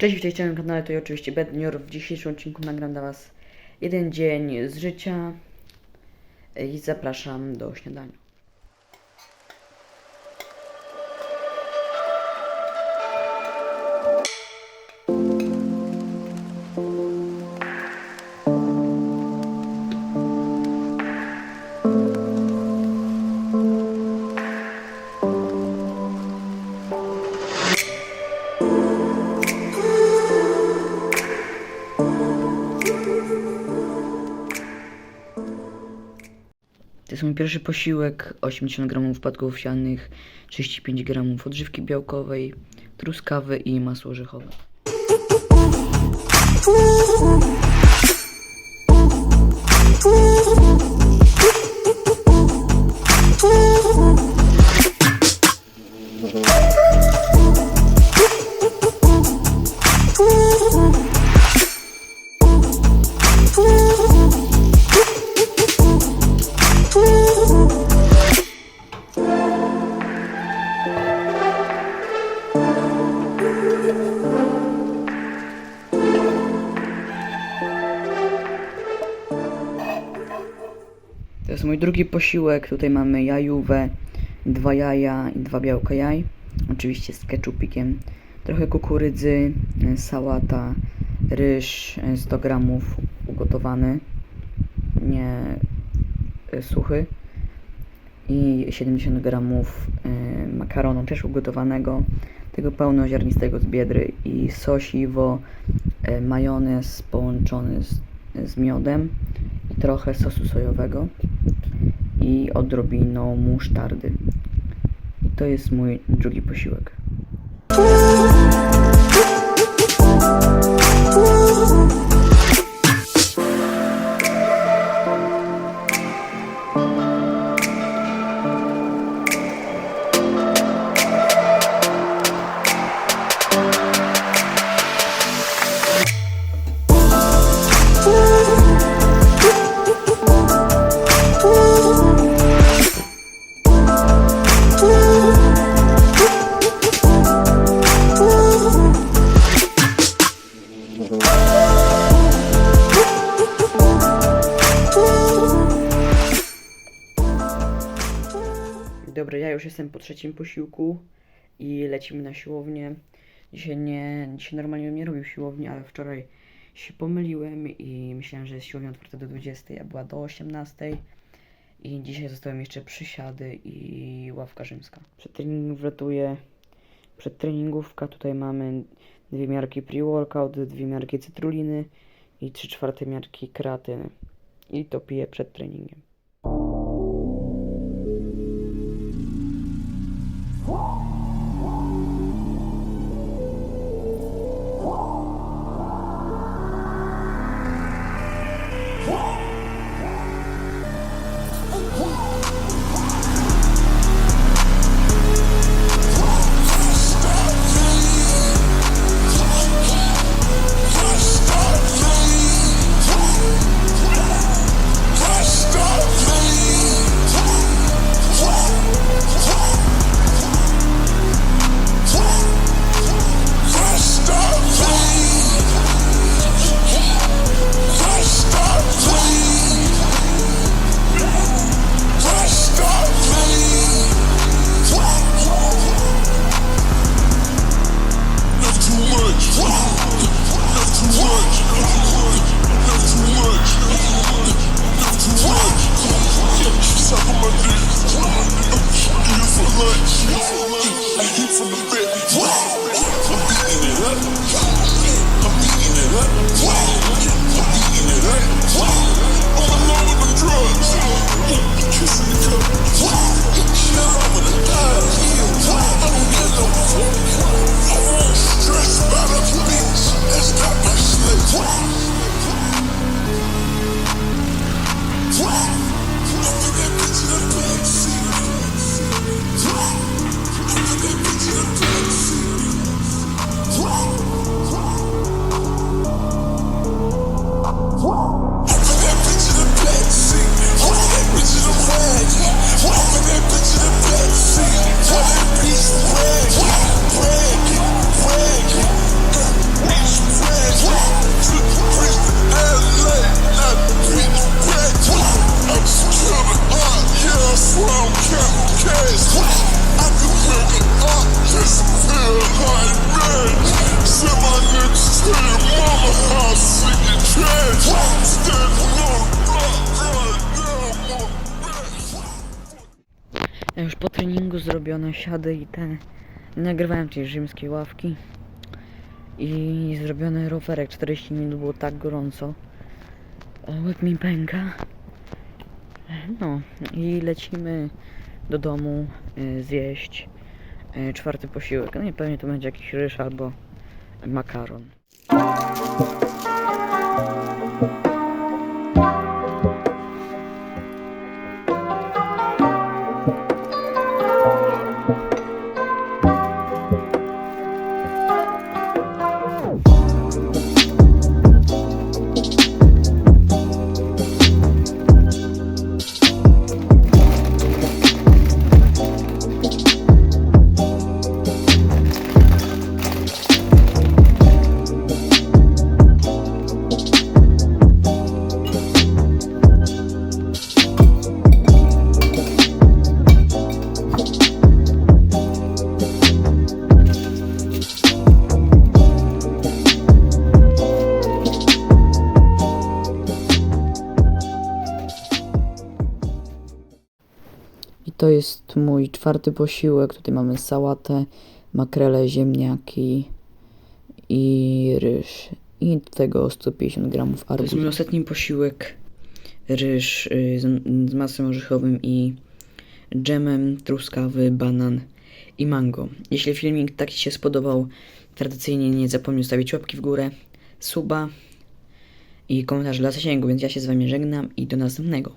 Cześć, witajcie na kanale, to ja oczywiście Bednior. W dzisiejszym odcinku nagram dla Was jeden dzień z życia i zapraszam do śniadania. Pierwszy posiłek, 80 gramów płatków owsianych, 35 gramów odżywki białkowej, truskawy i masło orzechowe. To jest mój drugi posiłek. Tutaj mamy jajówę, dwa jaja i dwa białka jaj. Oczywiście z ketchupikiem. Trochę kukurydzy, sałata, ryż e, 100 gramów ugotowany, nie e, suchy. I 70 gramów e, makaronu też ugotowanego, tego pełnoziarnistego z biedry i sosiwo, e, majonez połączony z, z miodem i trochę sosu sojowego i odrobiną musztardy. I to jest mój drugi posiłek. Dobra, ja już jestem po trzecim posiłku i lecimy na siłownię. Dzisiaj nie, dzisiaj normalnie bym nie robił siłowni, ale wczoraj się pomyliłem i myślałem, że jest siłownia otwarta do 20, a była do 18. I dzisiaj zostałem jeszcze przysiady i ławka rzymska. Przed treningiem wlatuję przedtreningówka. Tutaj mamy dwie miarki pre-workout, dwie miarki cytruliny i trzy czwarte miarki kreatyny. I to piję przed treningiem. Zrobione siady i te. Nagrywałem tej rzymskiej ławki. I zrobiony rowerek 40 minut było tak gorąco. Łeb mi pęka. No i lecimy do domu y, zjeść y, czwarty posiłek. No i pewnie to będzie jakiś ryż albo makaron. To jest mój czwarty posiłek. Tutaj mamy sałatę, makrele, ziemniaki i ryż. I do tego 150 gramów arbuza. To jest mój ostatni posiłek. Ryż y, z, z masłem orzechowym i dżemem, truskawy, banan i mango. Jeśli filmik taki się spodobał, tradycyjnie nie zapomnij zostawić łapki w górę, suba i komentarz dla zasięgu, więc ja się z wami żegnam i do następnego.